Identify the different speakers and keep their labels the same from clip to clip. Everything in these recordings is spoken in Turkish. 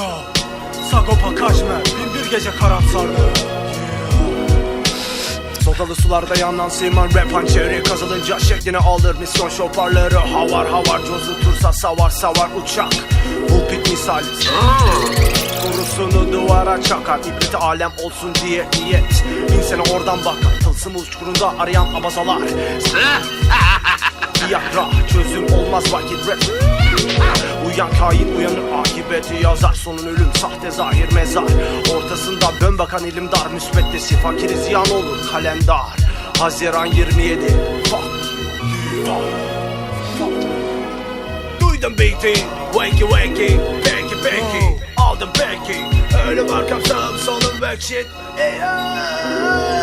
Speaker 1: Yo Sagopa Kajmer Bin bir gece karamsarlığı. Sodalı sularda yanan Siman rap hançeri. Kazılınca şeklini alır misyon şoparları Havar havar cozutursa savar savar uçak. Pulpit misali Kurusunu duvara çakar. İbreti alem olsun diye niyet. İnsana oradan bakar. Tılsım uçkurunda arayan abazalar Tiyatra çözüm olmaz vakit rap. Uyan kain uyanır akıbeti yazar. Sonun ölüm sahte zahir mezar. Ortasında dön bakan ilim dar. Müsbettesi Fakiri ziyan olur. Kalendar. Haziran 27 Fuck Duydum beat'i Wakey wakey. Peki peki. Aldım peki. Ölüm arkam sağım solum back shit. Yeah.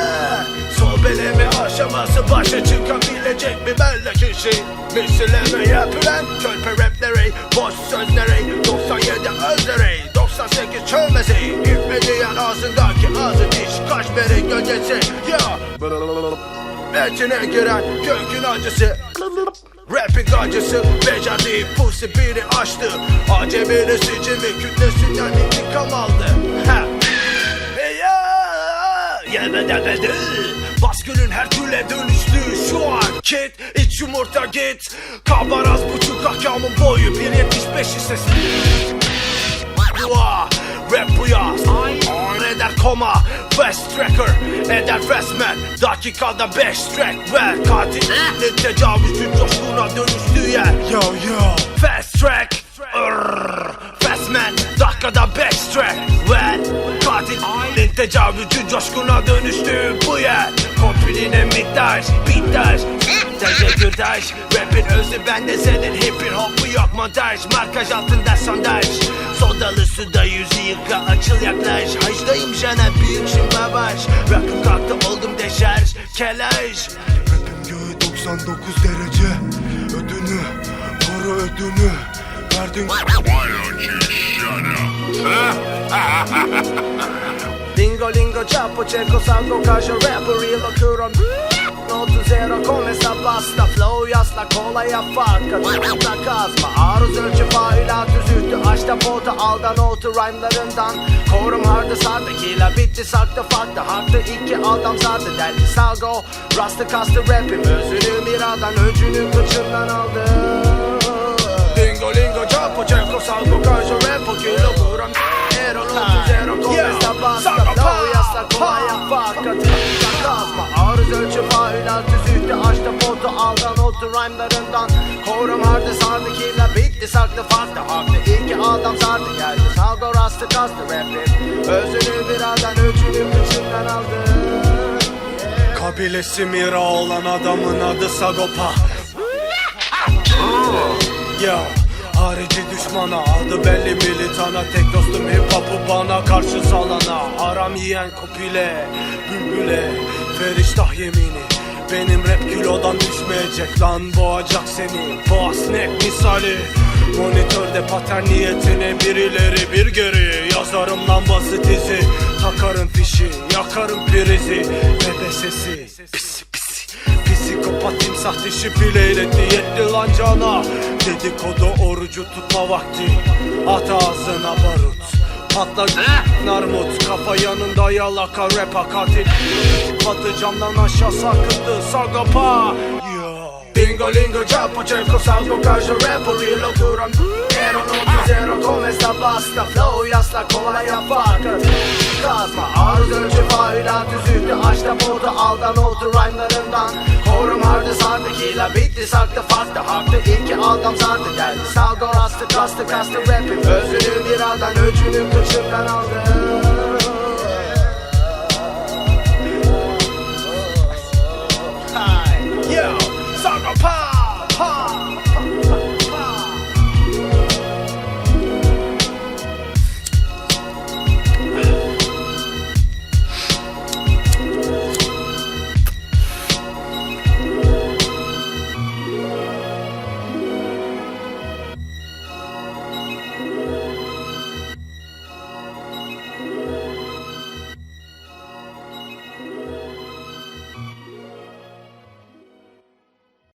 Speaker 1: Aşaması başa çıkabilecek bir belli kişi Misilleme yapılan körpe rapleri Boş sözleri 97 özleri 98 çölmesi İlk ağzındaki ağzı diş Kaş beri gölgesi Ya. Etine giren kökün acısı Rapping acısı becerdiği pussy biri açtı. Aceminin sicimi kütlesinden intikam aldı. Ha. Yemedemedi Baskının her türlü dönüştü şu an. Kit iç yumurta git. Kabaraz buçuk ahkamın boyu 1.75 ise Dua Rap bu yaz. On eder koma Fast tracker. Eder fast man. Dakikada 5 track ver. Katil Ne tecavüzün coşkuna dönüştüğü yer Yo yo. Fast track. Urr, Fast man. Dakikada 5 track Ne tecavüzün coşkuna dönüştüğü bu yer. Kompiline miktar Bitter Teşekkürtaş Rapin özü bende senin. Hipin hopu yok montaj. Markaj altında sondaj. Sodalı suda yüzü yıka açıl yaklaş. Haçtayım jana büyük şimbabaş Rakım kalktı oldum deşarj Kelaş.
Speaker 2: Rapim göğü 99 derece. Ödünü, koru ödünü. Verdin
Speaker 1: Lingo lingo chapo checo salgo kaşo rapper real kuron Notu zero komesa basta Flow yasla kolaya farka Tutta kazma aruz ölçü failat üzüldü Açta potu aldan notu rhyme'larından Korum hardı sardı kila bitti sakta farklı Haklı iki adam sardı deldi salgo. Rastı kastı rapim özünü miradan Öcünü kıçından aldı Lingo lingo Yasla kolaya farka Tutta kazma arız ölçü failat üzüldü Açta potu aldan notu rhyme'larından. Korum hardı sardı kila bitti saklı farklı. Haklı iki adam sardı geldi. Salgo rastı kastı rapim Özünü biradan ölçünü kıçından aldı. Kabilesi Mira olan adamın adı Sagopa. Yo Harici düşmana adı belli militana Tek dostum hip hop'u bana karşı salana. Haram yiyen kopile Bülbüle Feriştah yemini. Benim rap kilodan düşmeyecek lan boğacak seni. Boğaz net misali Monitörde patern niyetine birileri bir geri. Yazarım lan basit izi Takarım fişi yakarım prizi. Bebe sesi pisi pisi. Psikopat timsah dişi bileyleti yetti lan cana Dedikodu orucu tutma vakti. At ağzına barut. Patla narmut. Kafa yanında yalaka rap katil Patı camdan aşağı sarkıttı Sagopa Yo. Bingo lingo chapo cerco salgo kaşo rapo Rilo kuram Ero notu zero come sta basta. Flow yasla kolaya farka Kazma arız ölçü failat üzüldü Açta modu aldan oldu rhyme'larından Korum hardı sardı kila bitti saklı farklı Haklı. İki adam sardı geldi Salgo rastı kastı kastı rapim. Özünü biradan ölçünü kıçından aldı